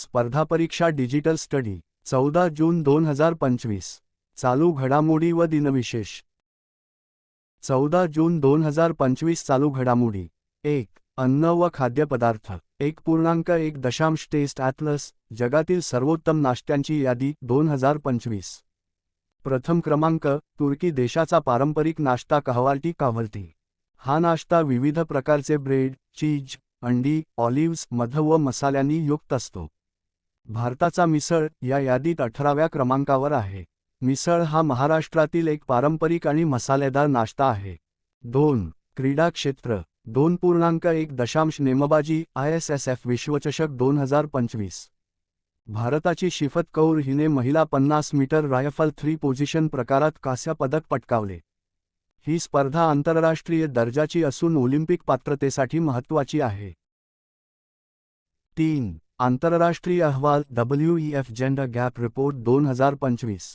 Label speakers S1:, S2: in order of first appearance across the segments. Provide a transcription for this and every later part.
S1: स्पर्धा परीक्षा digital study चौदा जून दोन हजार पंचवीस. चालू घडामोडी व दिनविशेष. चौदा जून दोन हजार पंचवीस चालू घडामोडी. एक अन्न व खाद्यपदार्थ. एक पूर्णांक एक दशांश टेस्ट ॲटलस जगातील सर्वोत्तम नाश्त्यांची यादी दोन हजार पंचवीस. प्रथम क्रमांक तुर्की देशाचा पारंपरिक नाश्ता कहवाल्टी कावलती हा नाश्ता विविध प्रकारचे ब्रेड चीज अंडी ऑलिव्हज मध व मसाल्यांनी युक्त असतो. भारताचा मिसळ या यादीत अठराव्या क्रमांकावर आहे. मिसळ हा महाराष्ट्रातील एक पारंपरिक आणि मसालेदार नाश्ता आहे. दोन. क्रीडा क्षेत्र. दोन पूर्णांक एक दशांश नेमबाजी आय एस एस एफ विश्वचषक दोन हजार पंचवीस. भारताची शिफत कौर हिने महिला पन्नास मीटर रायफल थ्री पोझिशन प्रकारात कास्या पदक पटकावले. ही स्पर्धा आंतरराष्ट्रीय दर्जाची असून ऑलिम्पिक पात्रतेसाठी महत्त्वाची आहे. तीन. आंतरराष्ट्रीय अहवाल W E F gender gap report दोन हजार पंचवीस.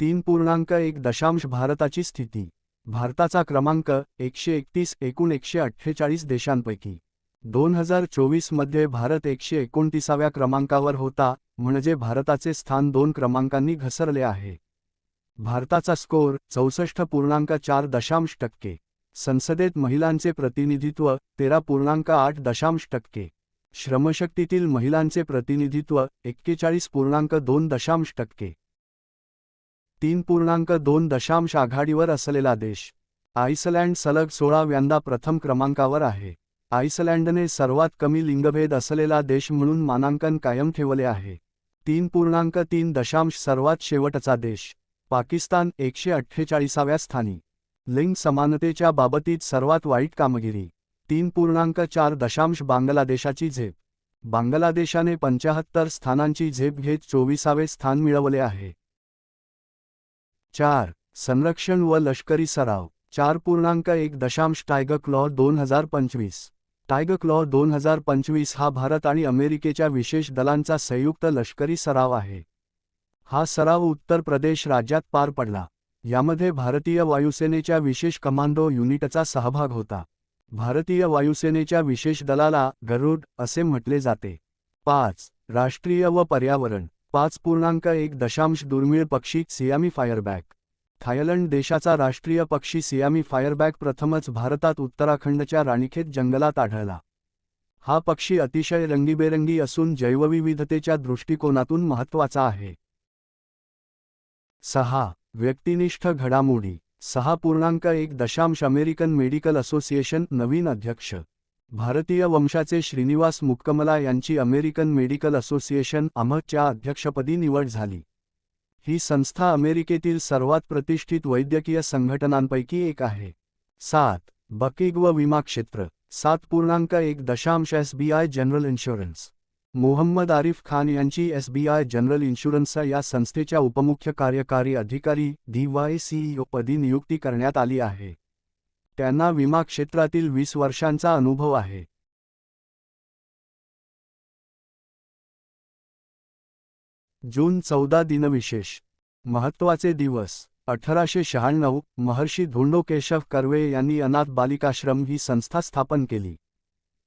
S1: तीन पूर्णांक एक दशांश भारताची स्थिती. भारताचा क्रमांक एकशे एकतीस एकूण एकशे अठ्ठेचाळीस देशांपैकी. दोन हजार चोवीसमध्ये भारत एकशे एकोणतीसाव्या क्रमांकावर होता म्हणजे भारताचे स्थान दोन क्रमांकांनी घसरले आहे. भारताचा स्कोर चौसष्ट पूर्णांक चार दशांश टक्के. संसदेत महिलांचे प्रतिनिधित्व तेरा पूर्णांक आठ दशांश टक्के. श्रमशक्तीतील महिलांचे प्रतिनिधित्व एक्केचाळीस पूर्णांक दोन दशांश टक्के. तीन पूर्णांक दोन दशांश आघाडीवर असलेला देश आइसलँड सलग सोळाव्यांदा प्रथम क्रमांकावर आहे. आइसलँडने सर्वात कमी लिंगभेद असलेला देश म्हणून मानांकन कायम ठेवले आहे. तीन पूर्णांक तीन दशांश सर्वात शेवटचा देश पाकिस्तान एकशे अठ्ठेचाळीसाव्या स्थानी. लिंग समानतेच्या बाबतीत सर्वात वाईट कामगिरी. तीन पूर्णांक चार दशांश बांगलादेशाची झेप. बांगलादेशाने पंचाहत्तर स्थानांची झेप घेत चोवीसावे स्थान मिळवले आहे. चार संरक्षण व लष्करी सराव. चार पूर्णांक एक दशांश टायगर क्लॉ दोन हजार पंचवीस. टायगर क्लॉ दोन हजार पंचवीस हा भारत आणि अमेरिकेच्या विशेष दलांचा संयुक्त लष्करी सराव आहे. हा सराव उत्तर प्रदेश राज्यात पार पडला. यामध्ये भारतीय वायुसेनेच्या विशेष कमांडो युनिटचा सहभाग होता. भारतीय वायुसेनेच्या विशेष दलाला गरुड असे म्हटले जाते. पाच. राष्ट्रीय व पर्यावरण. पाच पूर्णांक एक दशांश दुर्मिळ पक्षी सियामी फायरबॅक थायलंड देशाचा राष्ट्रीय पक्षी सियामी फायरबॅक प्रथमच भारतात उत्तराखंडच्या राणीखेत जंगलात आढळला. हा पक्षी अतिशय रंगीबेरंगी असून जैवविविधतेच्या दृष्टिकोनातून महत्त्वाचा आहे. सहा. व्यक्तिनिष्ठ घडामोडी. सहा पूर्णांक एक दशांश अमेरिकन मेडिकल असोसिएशन नवीन अध्यक्ष. भारतीय वंशाचे श्रीनिवास मुक्कमला यांची अमेरिकन मेडिकल असोसिएशन अमहच्या अध्यक्षपदी निवड झाली. ही संस्था अमेरिकेतील सर्वात प्रतिष्ठित वैद्यकीय संघटनांपैकी एक आहे. सात बकिग व विमा क्षेत्र. सात पूर्णांक एक दशांश S B I general insurance. Mohammad Arif Khan यांची एसबीआय जनरल इन्शुरन्स या संस्थेच्या उपमुख्य कार्यकारी अधिकारी डी वाय सीईओ पदी नियुक्ती करण्यात आली आहे. त्यांना विमा क्षेत्रातील वीस वर्षांचा अनुभव आहे. जून चौदा दिनविशेष महत्त्वाचे दिवस. अठराशे शहाण्णव महर्षी धोंडो केशव कर्वे यांनी अनाथ बालिकाश्रम ही संस्था स्थापन केली.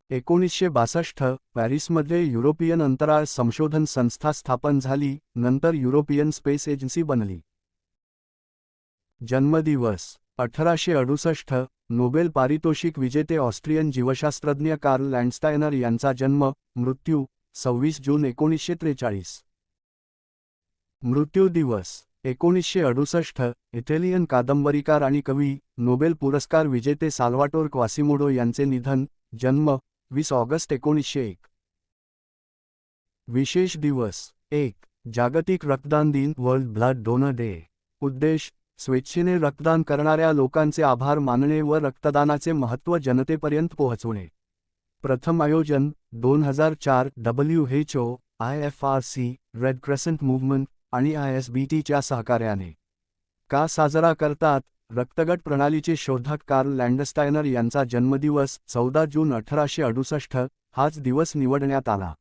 S1: एकोणीसशे बासष्ट पॅरिसमध्ये युरोपियन अंतराळ संशोधन संस्था स्थापन झाली नंतर युरोपियन स्पेस एजन्सी बनली. जन्मदिवस अठराशे अडुसष्ट नोबेल पारितोषिक विजेते ऑस्ट्रियन जीवशास्त्रज्ञ कार्ल लँडस्टायनर यांचा जन्म मृत्यू सव्वीस जून एकोणीसशे त्रेचाळीस. मृत्यू दिवस एकोणीसशे अडुसष्ट इथेलियन कादंबरीकार आणि कवी नोबेल पुरस्कार विजेते साल्वाटोर क्वासिमोडो यांचे निधन जन्म वीस ऑगस्ट एकोणीसशे एक. विशेष दिवस. एक जागतिक रक्तदान दिन वर्ल्ड ब्लड डोनर डे. उद्देश स्वेच्छेने रक्तदान करणाऱ्या लोकांचे आभार मानणे व रक्तदानाचे महत्त्व जनतेपर्यंत पोहोचवणे. प्रथम आयोजन दोन हजार चार W H O I F R C red crescent movement आणि आय एस बी टीच्या सहकार्याने. का साजरा करतात? रक्तगट प्रणालीचे शोधक कार्ल लँडस्टायनर यांचा जन्मदिवस चौदा जून अठराशे अडुसष्ट हाच दिवस निवडण्यात आला.